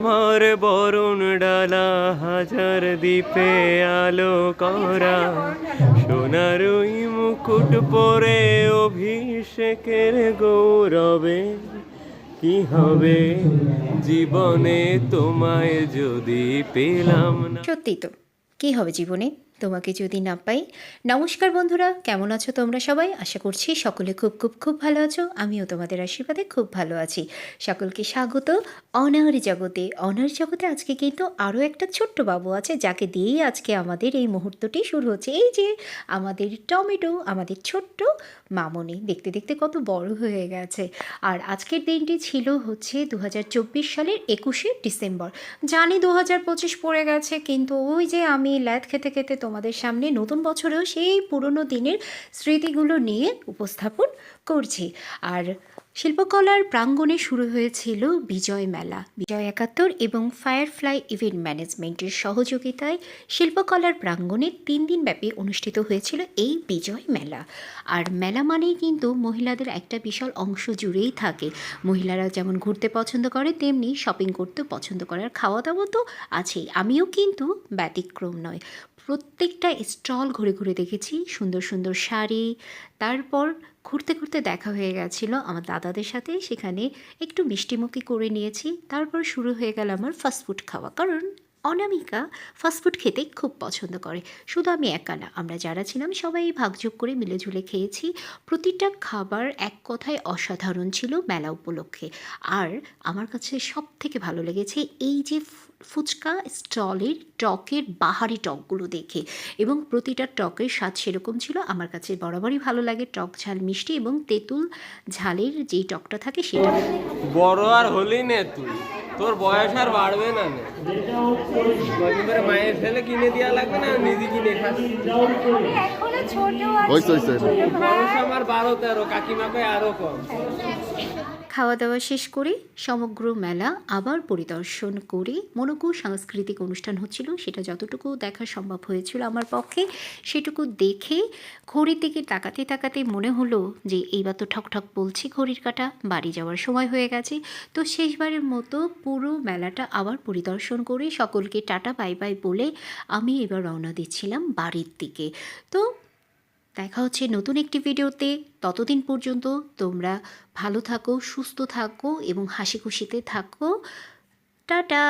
আমার বরণ ডালা হাজার দ্বীপে আলো করা। সোনার ওই মুকুট পরে অভিষেকের গৌরবে কি হবে? জীবনে তোমায় যদি পেলাম না। সত্যি তো। কি হবে জীবনে? তোমাকে যদি না পাই, নমস্কার বন্ধুরা, কেমন আছো তোমরা সবাই? আশা করছি সকলে খুব খুব খুব ভালো আছো। আমিও তোমাদের আশীর্বাদে খুব ভালো আছি। সকলকে স্বাগত। অনার জগতে অনার জগতে আজকে কিন্তু আরও একটা ছোট্ট বাবু আছে, যাকে দিয়েই আজকে আমাদের এই মুহূর্তটি শুরু হচ্ছে। এই যে আমাদের টমেটো, আমাদের ছোট্ট মামনি, দেখতে দেখতে কত বড় হয়ে গেছে। আর আজকের দিনটি ছিল হচ্ছে দু হাজার চব্বিশ সালের একুশে ডিসেম্বর। জানি দু পঁচিশ পড়ে গেছে, কিন্তু ওই যে আমি ল্যাদ খেতে খেতে তোমাদের সামনে নতুন বছরেও সেই পুরনো দিনের স্মৃতিগুলো নিয়ে উপস্থাপন করছি। আর শিল্পকলার প্রাঙ্গণে শুরু হয়েছিল বিজয় মেলা। বিজয় একাত্তর এবং ফায়ারফ্লাই ইভেন্ট ম্যানেজমেন্টের সহযোগিতায় শিল্পকলার প্রাঙ্গণে তিন দিন ব্যাপী অনুষ্ঠিত হয়েছিল এই বিজয় মেলা। আর মেলা মানেই কিন্তু মহিলাদের একটা বিশাল অংশ জুড়েই থাকে। মহিলারা যেমন ঘুরতে পছন্দ করে, তেমনি শপিং করতে পছন্দ করে। আর খাওয়া দাওয়া তো আছেই। আমিও কিন্তু ব্যতিক্রম নয়। প্রত্যেকটা স্টল ঘুরে ঘুরে দেখেছি, সুন্দর সুন্দর শাড়ি। তারপর ঘুরতে ঘুরতে দেখা হয়ে গেছিল আমার দাদাদের সাথে, সেখানে একটু মিষ্টিমুখী করে নিয়েছি। তারপর শুরু হয়ে গেল আমার ফাস্টফুড খাওয়া। কারণ অনামিকা ফাস্টফুড খেতে খুব পছন্দ করে। শুধু আমি একা না, আমরা যারা ছিলাম সবাই ভাগযোগ করে মিলেঝুলে খেয়েছি। প্রতিটা খাবার এক কথায় অসাধারণ ছিল মেলা উপলক্ষে। আর আমার কাছে সব থেকে ভালো লেগেছে এই যে ফুচকা স্টলের টকের বাহারি টকগুলো দেখে। এবং প্রতিটা টকের স্বাদ সেরকম ছিল। আমার কাছে বরাবরই ভালো লাগে টক ঝাল মিষ্টি এবং তেঁতুল ঝালের যেই টকটা থাকে সেটা। বড় আর হলি নে তুই। তোর বয়স আর বাড়বে না মায়ের ছেলে কিনে দেওয়া লাগবে না নিজে কিনে খাবি? খাওয়া দাওয়া শেষ করে সমগ্র মেলা আবার পরিদর্শন করে মনোকু সাংস্কৃতিক অনুষ্ঠান হচ্ছিল সেটা যতটুকু দেখা সম্ভব হয়েছিল আমার পক্ষে সেটুকু দেখে ঘড়ির দিকে তাকাতে তাকাতে মনে হলো যে এইবার তো ঠক ঠক বলছি ঘড়ির কাটা বাড়ি যাওয়ার সময় হয়ে গেছে। তো শেষবারের মতো পুরো মেলাটা আবার পরিদর্শন করে সকলকে টাটা বাই বাই বলে আমি এবার রওনা দিচ্ছিলাম বাড়ির দিকে। তো দেখা হচ্ছে নতুন একটি ভিডিওতে। ততদিন পর্যন্ত তোমরা ভালো থাকো, সুস্থ থাকো এবং হাসি খুশিতে থাকো। টাটা!